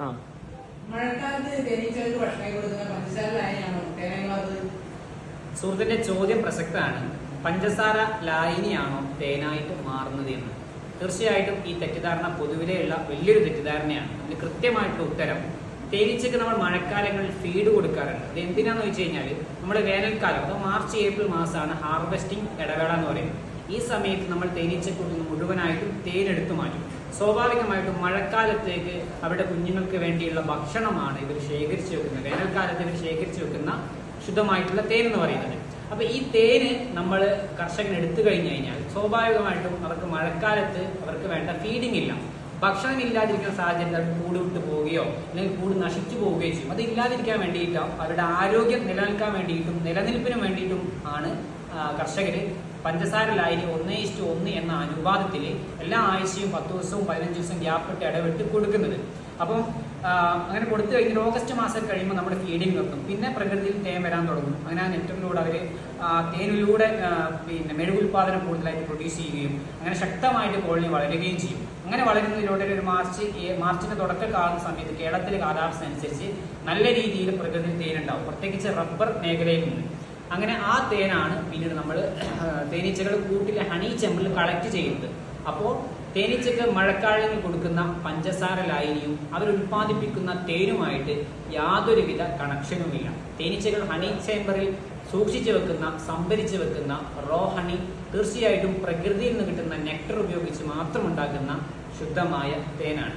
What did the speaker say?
ആ. മഴക്കാലത്ത് തേനീച്ചകൾക്ക് ഭക്ഷണം കൊടുക്കുന്ന പഞ്ചസാര ലായനിയാണോ തേനങ്ങളത് സുഹൃത്തിന്റെ ചോദ്യം പ്രസക്തമാണ്. പഞ്ചസാര ലായനിയാണോ തേനായിട്ട് മാറുന്നത് എന്ന്? തീർച്ചയായിട്ടും ഈ തെറ്റിദ്ധാരണ പൊതുവിലെയുള്ള വലിയൊരു തെറ്റിദ്ധാരണയാണ്. അതിന് കൃത്യമായിട്ടുള്ള ഉത്തരം തേനീച്ചക്ക് നമ്മൾ മഴക്കാലങ്ങളിൽ ഫീഡ് കൊടുക്കാറുണ്ട്. അത് എന്തിനാന്ന് വെച്ച് കഴിഞ്ഞാൽ നമ്മുടെ വേനൽക്കാലം അത് മാർച്ച് ഏപ്രിൽ മാസമാണ് ഹാർവെസ്റ്റിംഗ് ഇടവേള എന്ന് പറയുന്നത്. ഈ സമയത്ത് നമ്മൾ തേനീച്ചക്കൂട്ടിൽ നിന്ന് മുഴുവനായിട്ടും തേനെടുത്തു മാറ്റും. സ്വാഭാവികമായിട്ടും മഴക്കാലത്തേക്ക് അവരുടെ കുഞ്ഞുങ്ങൾക്ക് വേണ്ടിയുള്ള ഭക്ഷണമാണ് ഇവർ ശേഖരിച്ചു വെക്കുന്നത്. വേനൽക്കാലത്ത് ഇവർ ശേഖരിച്ചു വെക്കുന്ന ശുദ്ധമായിട്ടുള്ള തേൻ എന്ന് പറയുന്നത്. അപ്പൊ ഈ തേന് നമ്മൾ കർഷകൻ എടുത്തു കഴിഞ്ഞു കഴിഞ്ഞാൽ സ്വാഭാവികമായിട്ടും അവർക്ക് മഴക്കാലത്ത് അവർക്ക് വേണ്ട ഫീഡിംഗ് ഇല്ല. ഭക്ഷണം ഇല്ലാതിരിക്കുന്ന സാഹചര്യത്തിൽ അവർ കൂട് വിട്ടു പോവുകയോ അല്ലെങ്കിൽ കൂട് നശിച്ചു പോവുകയോ ചെയ്യും. അത് ഇല്ലാതിരിക്കാൻ വേണ്ടിയിട്ടും അവരുടെ ആരോഗ്യം നിലനിൽക്കാൻ വേണ്ടിയിട്ടും നിലനിൽപ്പിന് വേണ്ടിയിട്ടും ആണ് കർഷകർ പഞ്ചസാര ലായനി ഒന്ന് ഇഷ്ടു ഒന്ന് എന്ന അനുപാതത്തിൽ എല്ലാ ആഴ്ചയും പത്ത് ദിവസവും പതിനഞ്ച് ദിവസം ഗ്യാപ്പ് ഇട്ട് ഇടവിട്ട് കൊടുക്കുന്നത്. അപ്പം അങ്ങനെ കൊടുത്തു കഴിഞ്ഞാൽ ഓഗസ്റ്റ് മാസം കഴിയുമ്പോൾ നമ്മുടെ ഫീഡിങ് നിർത്തും പിന്നെ പ്രകൃതിയിൽ തേൻ വരാൻ തുടങ്ങും. അങ്ങനെ ആ നെറ്റിലൂടെ അവർ തേനിലൂടെ പിന്നെ മെഴുകുൽപാദനം കൂടുതലായിട്ട് പ്രൊഡ്യൂസ് ചെയ്യുകയും അങ്ങനെ ശക്തമായിട്ട് കോളനി വളരുകയും ചെയ്യും. അങ്ങനെ വളരുന്നതിലൂടെ ഒരു മാർച്ച് മാർച്ചിന്റെ തുടക്കകാല സമയത്ത് കേരളത്തിലെ കാലാവസ്ഥ അനുസരിച്ച് നല്ല രീതിയിൽ പ്രകൃതിയിൽ തേനുണ്ടാവും പ്രത്യേകിച്ച് റബ്ബർ മേഖലയിൽ നിന്ന് അങ്ങനെ ആ തേനാണ് പിന്നീട് നമ്മൾ തേനീച്ചകൾ കൂട്ടിലെ ഹണി ചെമ്പിൽ കളക്ട് ചെയ്യുന്നത്. അപ്പോൾ തേനീച്ചക്ക് മഴക്കാലങ്ങളിൽ കൊടുക്കുന്ന പഞ്ചസാര ലായനിയും അവർ ഉൽപ്പാദിപ്പിക്കുന്ന തേനുമായിട്ട് യാതൊരുവിധ കണക്ഷനുമില്ല തേനീച്ചകൾ ഹണി ചേമ്പറിൽ സൂക്ഷിച്ചു വെക്കുന്ന സംഭരിച്ചു വെക്കുന്ന റോ ഹണി തീർച്ചയായിട്ടും പ്രകൃതിയിൽ നിന്ന് കിട്ടുന്ന നെക്ടർ ഉപയോഗിച്ച് മാത്രം ഉണ്ടാക്കുന്ന ശുദ്ധമായ തേനാണ്.